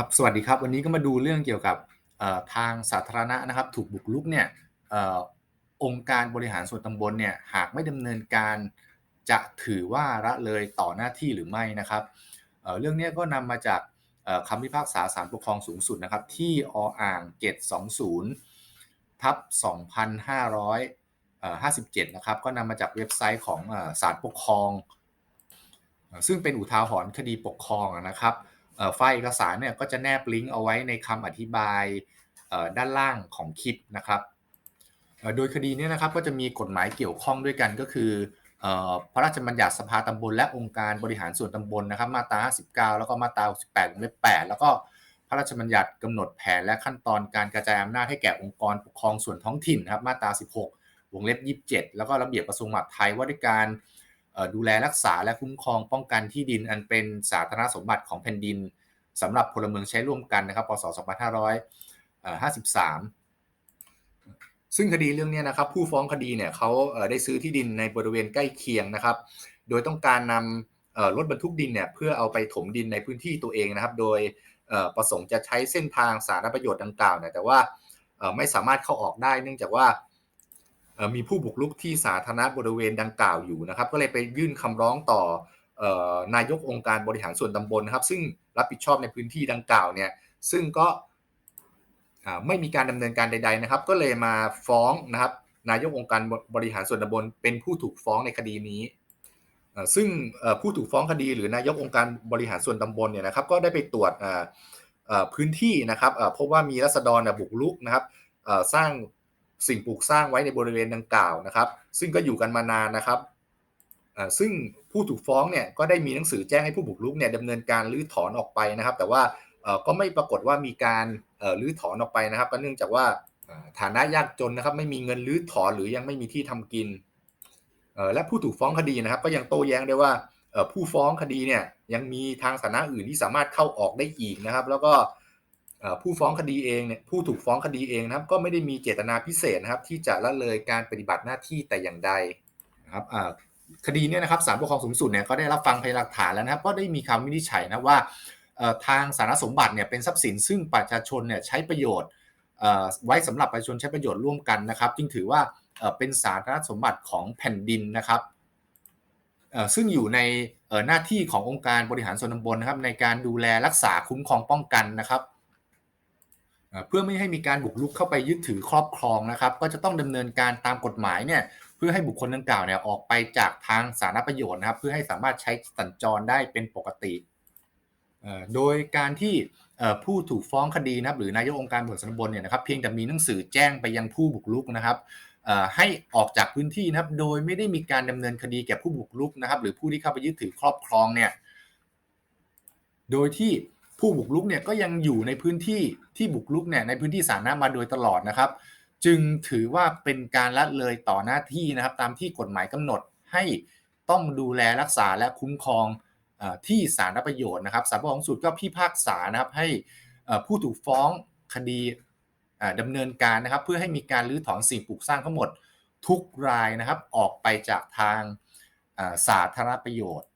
ครับสวัสดีครับ วันนี้ก็มาดูเรื่องเกี่ยวกับทางสาธารณะนะครับ ถูกบุกรุกเนี่ยอองค์การบริหารส่วนตำบลเนี่ยหากไม่ดำเนินการจะถือว่าละเลยต่อหน้าที่หรือไม่นะครับเเรื่องนี้ก็นำมาจากเอ่อคำพิพากษาศาลปกครองสูงสุดนะครับ ที่ออ่างเกต20 ทับ 2557 นะครับ ก็นำมาจากเว็บไซต์ของอ่อศาลปกครอง ซึ่งเป็นอุทาหรณ์คดีปกครองนะครับ ไฟล์เอกสารเนี่ยก็จะแนบลิงก์เอาไว้ในคำอธิบายด้านล่างของคลิปนะครับโดยคดีเนี้นะครับก็จะมีกฎหมายเกี่ยวข้องด้วยกันก็คือพระราชบัญญัติสภาตำบลและองค์การบริหารส่วนตำบลนะครับมาตรา59 แล้วก็มาตรา68วงเล็บ8แล้วก็พระราชบัญญัติกำหนดแผนและขั้นตอนการกระจายอำนาจให้แก่องค์กรปกครองส่วนท้องถิ่นนะครับมาตรา 16 วงเล็บ 27 แล้วก็ระเบียบกระทรวงมหาดไทยว่าด้วยการ ดูแลรักษาและคุ้มครองป้องกันที่ดินอันเป็นสาธารณสมบัติของแผ่นดินสำหรับพลเมืองใช้ร่วมกันนะครับพศ2553 ซึ่งคดีเรื่องนี้นะครับ ผู้ฟ้องคดีเนี่ยเขาได้ซื้อที่ดินในบริเวณใกล้เคียงนะครับ โดยต้องการนำรถบรรทุกดินเนี่ยเพื่อเอาไปถมดินในพื้นที่ตัวเองนะครับ โดยประสงค์จะใช้เส้นทางสาธารณประโยชน์ดังกล่าวเนี่ยแต่ว่าไม่สามารถเข้าออกได้ เนื่องจากว่า มีผู้บุกรุกที่สาธารณะบริเวณดังกล่าวอยู่นะครับ ก็เลยไปยื่นคำร้องต่ออนายกองค์การบริหารส่วนตำบลนะครับ ซึ่งรับผิดชอบในพื้นที่ดังกล่าวเนี่ยซึ่งก็ไม่มีการดำเนินการใด ๆนะครับ ก็เลยมาฟ้องนะครับ นายกองค์การบริหารส่วนตำบลเป็นผู้ถูกฟ้องในคดีนี้ ซึ่งผู้ถูกฟ้องคดี หรือนายกองค์การบริหารส่วนตำบลเนี่ยนะครับ ก็ได้ไปตรวจพื้นที่นะครับพบว่ามีรัษฎรบุกรุกนะครับสร้าง สิ่งปลูกสร้างไว้ในบริเวณดังกล่าวนะครับ ซึ่งก็อยู่กันมานานนะครับซึ่งผู้ถูกฟ้องเนี่ยก็ได้มีหนังสือแจ้งให้ผู้บุกรุกเนี่ยดำเนินการรื้อถอนออกไปนะครับ แต่ว่าก็ไม่ปรากฏว่ามีการรื้อถอนออกไปนะครับก็เนื่องจากว่าฐานะยากจนนะครับ ไม่มีเงินรื้อถอนหรือยังไม่มีที่ทำกินและผู้ถูกฟ้องคดีนะครับ ก็ยังโต้แย้งได้ว่าผู้ฟ้องคดีเนี่ยยังมีทางสถานะอื่นที่สามารถเข้าออกได้อีกนะครับ แล้วก็ ผู้ฟ้องคดีเองเนี่ยผู้ถูกฟ้องคดีเองนะครับ ก็ไม่ได้มีเจตนาพิเศษนะครับ ที่จะละเลยการปฏิบัติหน้าที่แต่อย่างใดนะครับคดีเนี่ยนะครับศาลปกครองสูงสุดเนี่ยก็ได้รับฟังพยานหลักฐานแล้วนะครับ ก็ได้มีคำวินิจฉัยนะว่าทางสารสมบัติเนี่ยเป็นทรัพย์สินซึ่งประชาชนเนี่ยใช้ประโยชน์ไว้สำหรับประชาชนใช้ประโยชน์ร่วมกันนะครับ จึงถือว่าเป็นสาธารณสมบัติของแผ่นดินนะครับซึ่งอยู่ในหน้าที่ขององค์การบริหารส่วนตำบลนะครับ ในการดูแลรักษาคุ้มครองป้องกันนะครับ เพื่อไม่ให้มีการบุกรุกเข้าไปยึดถือครอบครองนะครับ ก็จะต้องดำเนินการตามกฎหมายเนี่ยเพื่อให้บุคคลดังกล่าวเนี่ยออกไปจากทางสาธารณประโยชน์นะครับ เพื่อให้สามารถใช้สัญจรได้เป็นปกติ โดยการที่ผู้ถูกฟ้องคดีนะครับหรือนายกองค์การบริหารส่วนตำบลเนี่ยนะครับเพียงแต่มีหนังสือแจ้งไปยังผู้บุกรุกนะครับให้ออกจากพื้นที่นะครับโดยไม่ได้มีการดำเนินคดีแก่ผู้บุกรุกนะครับ หรือผู้ที่เข้าไปยึดถือครอบครองเนี่ยโดยที่ ผู้บุกรุกเนี่ยก็ยังอยู่ในพื้นที่ที่บุกรุกเนี่ยในพื้นที่สาธารณะมาโดยตลอดนะครับ จึงถือว่าเป็นการละเลยต่อหน้าที่นะครับ ตามที่กฎหมายกำหนดให้ต้องดูแลรักษาและคุ้มครองอที่สาธารณประโยชน์นะครับศาลปกครองสุดก็พิพากษานะครับให้ผู้ถูกฟ้องคดีอ่าดำเนินการนะครับ เพื่อให้มีการรื้อถอนสิ่งปลูกสร้างทั้งหมดทุกรายนะครับออกไปจากทางสาธารณประโยชน์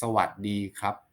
สวัสดีครับ